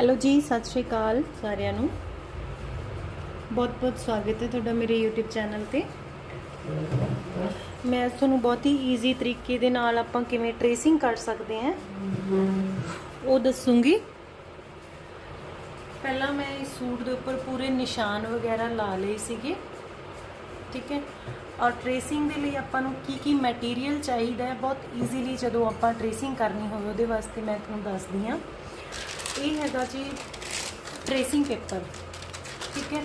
Hello ਜੀ ਸਤਿ ਸ਼੍ਰੀ ਅਕਾਲ ਸਾਰਿਆਂ ਨੂੰ। ਬਹੁਤ-ਬਹੁਤ ਸਵਾਗਤ ਹੈ ਤੁਹਾਡਾ ਮੇਰੇ YouTube ਚੈਨਲ ਤੇ। ਮੈਂ ਤੁਹਾਨੂੰ ਬਹੁਤ ਹੀ ਈਜ਼ੀ ਤਰੀਕੇ ਦੇ ਨਾਲ ਆਪਾਂ ਕਿਵੇਂ ਟ੍ਰੇਸਿੰਗ ਕਰ ਸਕਦੇ ਹਾਂ। ਉਹ ਦੱਸੂਗੀ। ਪਹਿਲਾਂ ਮੈਂ ਇਸ ਸੂਟ ਦੇ ਉੱਪਰ ਪੂਰੇ ਨਿਸ਼ਾਨ ਵਗੈਰਾ ਲਾ ਲਏ ਸੀਗੇ। ਠੀਕ ਹੈ। ਔਰ ਟ੍ਰੇਸਿੰਗ ਦੇ ਲਈ ਆਪਾਂ ਨੂੰ ਕੀ ਕੀ ਮਟੀਰੀਅਲ ਚਾਹੀਦਾ ਹੈ ਬਹੁਤ ਈਜ਼ੀਲੀ ਜਦੋਂ ਆਪਾਂ ਟ੍ਰੇਸਿੰਗ ਕਰਨੀ ਹੋਵੇ ਉਹਦੇ ਵਾਸਤੇ ਮੈਂ ਤੁਹਾਨੂੰ ਦੱਸਦੀ ਹਾਂ। ਇਹ ਹੈਗਾ ਜੀ ਟ੍ਰੇਸਿੰਗ ਪੇਪਰ ਠੀਕ ਹੈ?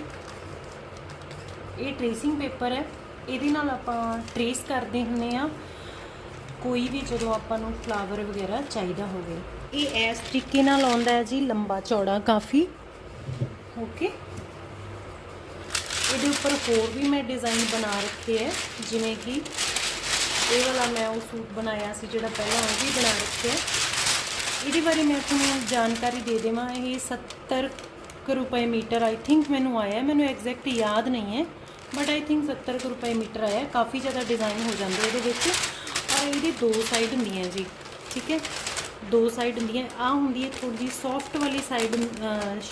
ਇਹ ਟ੍ਰੇਸਿੰਗ ਪੇਪਰ ਹੈ। ਇਹਦੇ ਨਾਲ ਆਪਾਂ ਟ੍ਰੇਸ ਕਰਦੇ ਹੁੰਨੇ ਆ ਕੋਈ ਵੀ ਜਦੋਂ ਆਪਾਂ ਨੂੰ ਫਲਾਵਰ ਵਗੈਰਾ ਚਾਹੀਦਾ ਹੋਵੇ। ਇਹ ਇਸ ਤਰੀਕੇ ਨਾਲ ਆਉਂਦਾ ਹੈ ਜੀ, ਲੰਬਾ ਚੌੜਾ ਕਾਫੀ। ਓਕੇ ਇਹਦੇ ਉੱਪਰ ਹੋਰ ਵੀ ਮੈਂ ਡਿਜ਼ਾਈਨ ਬਣਾ ਰੱਖੇ ਹੈ। ਜਿਵੇਂ ਕਿ ਇਹ ਵਾਲਾ ਮੈਂ ਉਹ ਸੂਟ ਬਣਾਇਆ ਸੀ, ਜਿਹੜਾ ਪਹਿਲਾਂ ਉਹ ਵੀ ਬਣਾ ਰੱਖਿਆ ਇਹਦੇ ਬਾਰੇ ਮੈਂ ਤੁਹਾਨੂੰ ਜਾਣਕਾਰੀ ਦੇ ਦੇਵਾਂ। ਇਹ 70 ਕੁ ਰੁਪਏ ਮੀਟਰ ਆਈ ਥਿੰਕ ਮੈਨੂੰ ਆਇਆ। ਮੈਨੂੰ ਐਗਜ਼ੈਕਟ ਯਾਦ ਨਹੀਂ ਹੈ ਬਟ ਆਈ ਥਿੰਕ 70 ਕੁ ਰੁਪਏ ਮੀਟਰ ਆਇਆ। ਕਾਫੀ ਜ਼ਿਆਦਾ ਡਿਜ਼ਾਈਨ ਹੋ ਜਾਂਦੇ ਇਹਦੇ ਵਿੱਚ। ਔਰ ਇਹਦੀ ਦੋ ਸਾਈਡ ਹੁੰਦੀਆਂ ਜੀ, ਠੀਕ ਹੈ? ਦੋ ਸਾਈਡ ਹੁੰਦੀਆਂ। ਆ ਹੁੰਦੀ ਹੈ ਥੋੜੀ ਜਿਹੀ ਸੌਫਟ ਵਾਲੀ ਸਾਈਡ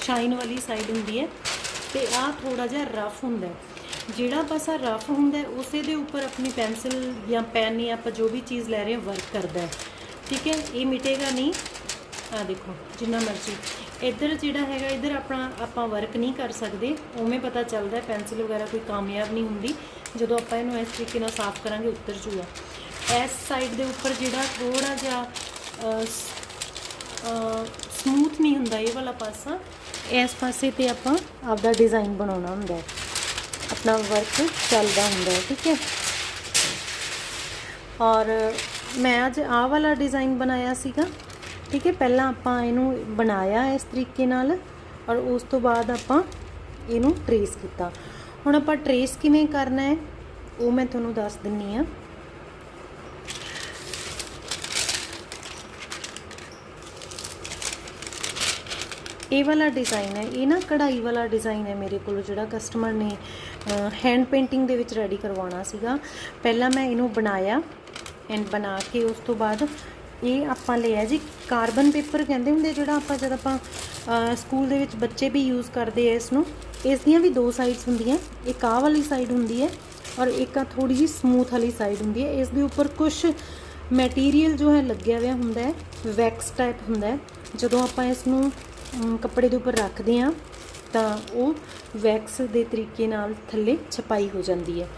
ਸ਼ਾਈਨ ਵਾਲੀ ਸਾਈਡ ਹੁੰਦੀ ਹੈ। ਤੇ ਆ ਥੋੜਾ ਜਿਹਾ ਰਫ ਹੁੰਦਾ ਹੈ। ਜਿਹੜਾ ਪਾਸਾ ਰਫ ਹੁੰਦਾ ਹੈ, ਉਸੇ ਦੇ ਉੱਪਰ ਆਪਣੀ ਪੈਨਸਿਲ ਜਾਂ ਪੈਨ ਜਾਂ ਆਪਾਂ ਜੋ ਵੀ ਚੀਜ਼ ਲੈ ਰਹੇ ਹਾਂ ਵਰਕ ਕਰਦਾ ਹੈ। ਠੀਕ ਹੈ? ਇਹ ਮਿਟੇਗਾ ਨਹੀਂ। ਆ ਦੇਖੋ, ਜਿੰਨਾ ਮਰਜ਼ੀ। ਇੱਧਰ ਜਿਹੜਾ ਹੈਗਾ, ਇੱਧਰ ਆਪਣਾ, ਆਪਾਂ ਵਰਕ ਨਹੀਂ ਕਰ ਸਕਦੇ। ਉਵੇਂ ਪਤਾ ਚੱਲਦਾ ਪੈਨਸਿਲ ਵਗੈਰਾ ਕੋਈ ਕਾਮਯਾਬ ਨਹੀਂ ਹੁੰਦੀ। ਜਦੋਂ ਆਪਾਂ ਇਹਨੂੰ ਇਸ ਤਰੀਕੇ ਨਾਲ ਸਾਫ਼ ਕਰਾਂਗੇ, ਉੱਤਰ ਜੂਗਾ। ਇਸ ਸਾਈਡ ਦੇ ਉੱਪਰ ਜਿਹੜਾ ਥੋੜਾ ਜਿਹਾ ਸਮੂਥ ਨਹੀਂ ਹੁੰਦਾ ਇਹ ਵਾਲਾ ਪਾਸਾ, ਇਸ ਪਾਸੇ ਤੇ ਆਪਾਂ ਆਪਦਾ ਡਿਜ਼ਾਈਨ ਬਣਾਉਣਾ ਹੁੰਦਾ ਹੈ। ਆਪਣਾ ਵਰਕ ਚੱਲਦਾ ਹੁੰਦਾ ਹੈ, ਠੀਕ ਹੈ? ਔਰ ਮੈਂ ਅੱਜ ਆਹ ਵਾਲਾ ਡਿਜ਼ਾਈਨ ਬਣਾਇਆ ਸੀਗਾ। ਠੀਕ ਹੈ, ਪਹਿਲਾਂ ਆਪਾਂ ਇਹਨੂੰ ਬਣਾਇਆ ਇਸ ਤਰੀਕੇ ਨਾਲ ਔਰ ਉਸ ਤੋਂ ਬਾਅਦ ਆਪਾਂ ਇਹਨੂੰ ਟਰੇਸ ਕੀਤਾ। ਹੁਣ ਆਪਾਂ ਟਰੇਸ ਕਿਵੇਂ ਕਰਨਾ ਹੈ, ਉਹ ਮੈਂ ਤੁਹਾਨੂੰ ਦੱਸ ਦਿੰਨੀ ਆ ਇਹ ਵਾਲਾ ਡਿਜ਼ਾਈਨ ਹੈ, ਇਹ ਨਾ ਕਢਾਈ ਵਾਲਾ ਡਿਜ਼ਾਈਨ ਹੈ ਮੇਰੇ ਕੋਲ, ਜਿਹੜਾ ਕਸਟਮਰ ਨੇ ਹੈਂਡ ਪੇਂਟਿੰਗ ਦੇ ਵਿੱਚ ਰੈਡੀ ਕਰਵਾਉਣਾ ਸੀਗਾ। ਪਹਿਲਾਂ ਮੈਂ ਇਹਨੂੰ ਬਣਾਇਆ ਐਂਡ ਬਣਾ ਕੇ ਉਸ ਤੋਂ ਬਾਅਦ ਇਹ ਆਪਾਂ ਲਿਆ ਜੀ ਕਾਰਬਨ ਪੇਪਰ ਕਹਿੰਦੇ ਹੁੰਦੇ ਜਿਹੜਾ ਆਪਾਂ ਜਦ ਆਪਾਂ ਸਕੂਲ ਦੇ ਵਿੱਚ ਬੱਚੇ ਵੀ ਯੂਜ਼ ਕਰਦੇ ਆ ਇਸ ਨੂੰ ਇਸ ਦੀਆਂ ਵੀ ਦੋ ਸਾਈਡਸ ਹੁੰਦੀਆਂ, ਇੱਕ ਆਹ ਵਾਲੀ ਸਾਈਡ ਹੁੰਦੀ ਹੈ ਔਰ ਇੱਕ ਆ ਥੋੜੀ ਜਿਹੀ ਸਮੂਥ ਵਾਲੀ ਸਾਈਡ ਹੁੰਦੀ ਹੈ। ਇਸ ਦੇ ਉੱਪਰ ਕੁਝ ਮਟੀਰੀਅਲ ਜੋ ਹੈ ਲੱਗਿਆ ਹੋਇਆ ਹੁੰਦਾ ਹੈ ਵੈਕਸ ਟਾਈਪ ਹੁੰਦਾ ਹੈ। ਜਦੋਂ ਆਪਾਂ ਇਸ ਨੂੰ ਕੱਪੜੇ ਦੇ ਉੱਪਰ ਰੱਖਦੇ ਹਾਂ, ਤਾਂ ਉਹ ਵੈਕਸ ਦੇ ਤਰੀਕੇ ਨਾਲ ਥੱਲੇ ਛਪਾਈ ਹੋ ਜਾਂਦੀ ਹੈ।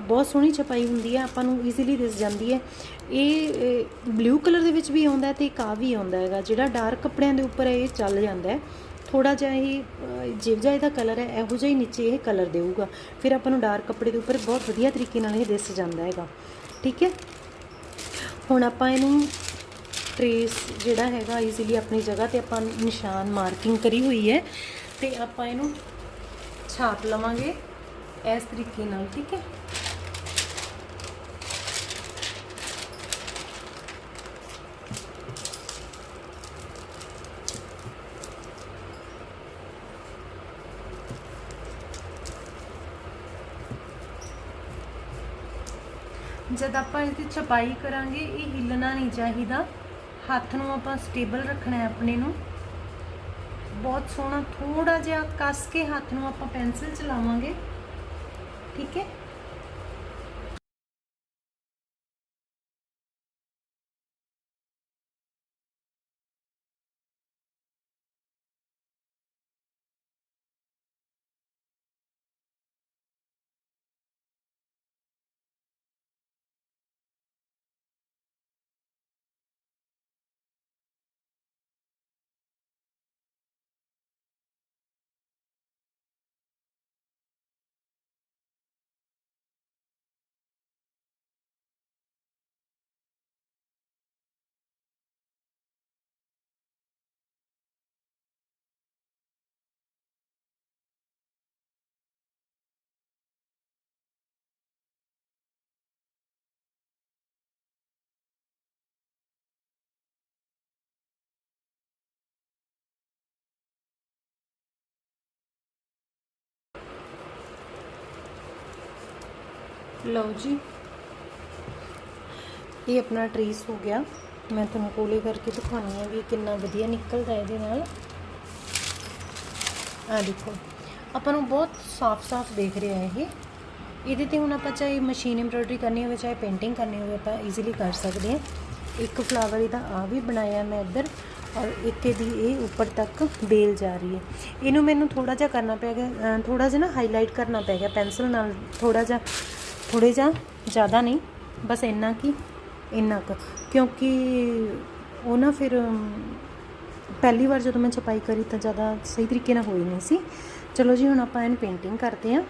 ਬਹੁਤ ਸੋਹਣੀ ਛਪਾਈ ਹੁੰਦੀ ਹੈ ਆਪਾਂ ਨੂੰ ਈਜ਼ੀਲੀ ਦਿਸ ਜਾਂਦੀ ਹੈ। ਇਹ ਬਲੂ ਕਲਰ ਦੇ ਵਿੱਚ ਵੀ ਆਉਂਦਾ ਤੇ ਇੱਕ ਵੀ ਆਉਂਦਾ ਹੈਗਾ, ਜਿਹੜਾ ਡਾਰਕ ਕੱਪੜਿਆਂ ਦੇ ਉੱਪਰ ਇਹ ਚੱਲ ਜਾਂਦਾ ਹੈ। ਥੋੜਾ ਜਿਹਾ ਇਹ ਜਿਵ ਜਿਹਾ ਇਹਦਾ ਕਲਰ ਹੈ, ਇਹੋ ਜਿਹਾ ਹੀ ਨੀਚੇ ਇਹ ਕਲਰ ਦੇਊਗਾ। ਫਿਰ ਆਪਾਂ ਨੂੰ ਡਾਰਕ ਕੱਪੜੇ ਦੇ ਉੱਪਰ ਬਹੁਤ ਵਧੀਆ ਤਰੀਕੇ ਨਾਲ ਇਹ ਦਿਸ ਜਾਂਦਾ ਹੈਗਾ। ਠੀਕ ਹੈ? ਹੁਣ ਆਪਾਂ ਇਹਨੂੰ ਟ੍ਰੇਸ ਜਿਹੜਾ ਹੈਗਾ ਈਜ਼ੀਲੀ ਆਪਣੀ ਜਗ੍ਹਾ ਤੇ ਆਪਾਂ ਨਿਸ਼ਾਨ ਮਾਰਕਿੰਗ ਕਰੀ ਹੋਈ ਹੈ ਤੇ ਆਪਾਂ ਇਹਨੂੰ ਛਾਪ ਲਵਾਂਗੇ ਇਸ ਤਰੀਕੇ ਨਾਲ, ਠੀਕ ਹੈ? ਜਦ ਆਪਾਂ ਇਹਦੀ ਛਪਾਈ ਕਰਾਂਗੇ, ਇਹ ਹਿੱਲਣਾ ਨਹੀਂ ਚਾਹੀਦਾ। ਹੱਥ ਨੂੰ ਆਪਾਂ ਸਟੇਬਲ ਰੱਖਣਾ ਹੈ ਆਪਣੇ ਨੂੰ। ਬਹੁਤ ਸੋਹਣਾ ਥੋੜਾ ਜਿਹਾ ਕੱਸ ਕੇ ਹੱਥ ਨੂੰ ਆਪਾਂ ਪੈਨਸਲ ਚਲਾਵਾਂਗੇ ਠੀਕ ਹੈ? ਲਓ ਜੀ। ਇਹ ਆਪਣਾ ਟ੍ਰੇਸ ਹੋ ਗਿਆ। ਮੈਂ ਤੁਹਾਨੂੰ ਕੋਲੇ ਕਰਕੇ ਦਿਖਾਉਣੀ ਆ ਵੀ ਕਿੰਨਾ ਵਧੀਆ ਨਿਕਲਦਾ ਇਹਦੇ ਨਾਲ। ਆ ਦੇਖੋ, ਆਪਾਂ ਨੂੰ ਬਹੁਤ ਸਾਫ਼-ਸਾਫ਼ ਦੇਖ ਰਿਹਾ ਹੈ ਇਹ। ਇਹਦੇ ਤੇ ਹੁਣ ਆਪਾਂ ਚਾਹੇ ਮਸ਼ੀਨ ਐਮਬ੍ਰੋਇਡਰੀ ਕਰਨੀ ਹੋਵੇ, ਚਾਹੇ ਪੇਂਟਿੰਗ ਕਰਨੀ ਹੋਵੇ, ਆਪਾਂ ਈਜ਼ੀਲੀ ਕਰ ਸਕਦੇ ਹਾਂ। ਇੱਕ ਫਲਾਵਰ ਇਹਦਾ ਆ ਵੀ ਬਣਾਇਆ ਮੈਂ ਇੱਧਰ, ਔਰ ਇੱਥੇ ਦੀ ਇਹ ਉੱਪਰ ਤੱਕ ਬੇਲ ਜਾ ਰਹੀ ਹੈ। ਇਹਨੂੰ ਮੈਨੂੰ ਥੋੜਾ ਜਿਹਾ ਕਰਨਾ ਪੈ ਗਿਆ ਥੋੜਾ ਜਿਹਾ ਨਾ ਹਾਈਲਾਈਟ ਕਰਨਾ ਪੈ ਗਿਆ ਪੈਨਸਲ ਨਾਲ ਥੋੜਾ ਜਿਹਾ ਥੋੜੇ ਜਿਹਾ ਜ਼ਿਆਦਾ ਨਹੀਂ, ਬਸ ਇੰਨਾ ਕੀ ਇੰਨਾ ਕੁ। ਕਿਉਂਕਿ ਉਹ ਨਾ ਫਿਰ ਪਹਿਲੀ ਵਾਰ ਜਦੋਂ ਮੈਂ ਛਪਾਈ ਕਰੀ ਤਾਂ ਜ਼ਿਆਦਾ ਸਹੀ ਤਰੀਕੇ ਨਾਲ ਹੋਈ ਨਹੀਂ ਸੀ। ਚਲੋ ਜੀ, ਹੁਣ ਆਪਾਂ ਇਹਨੂੰ ਪੇਂਟਿੰਗ ਕਰਦੇ ਹਾਂ।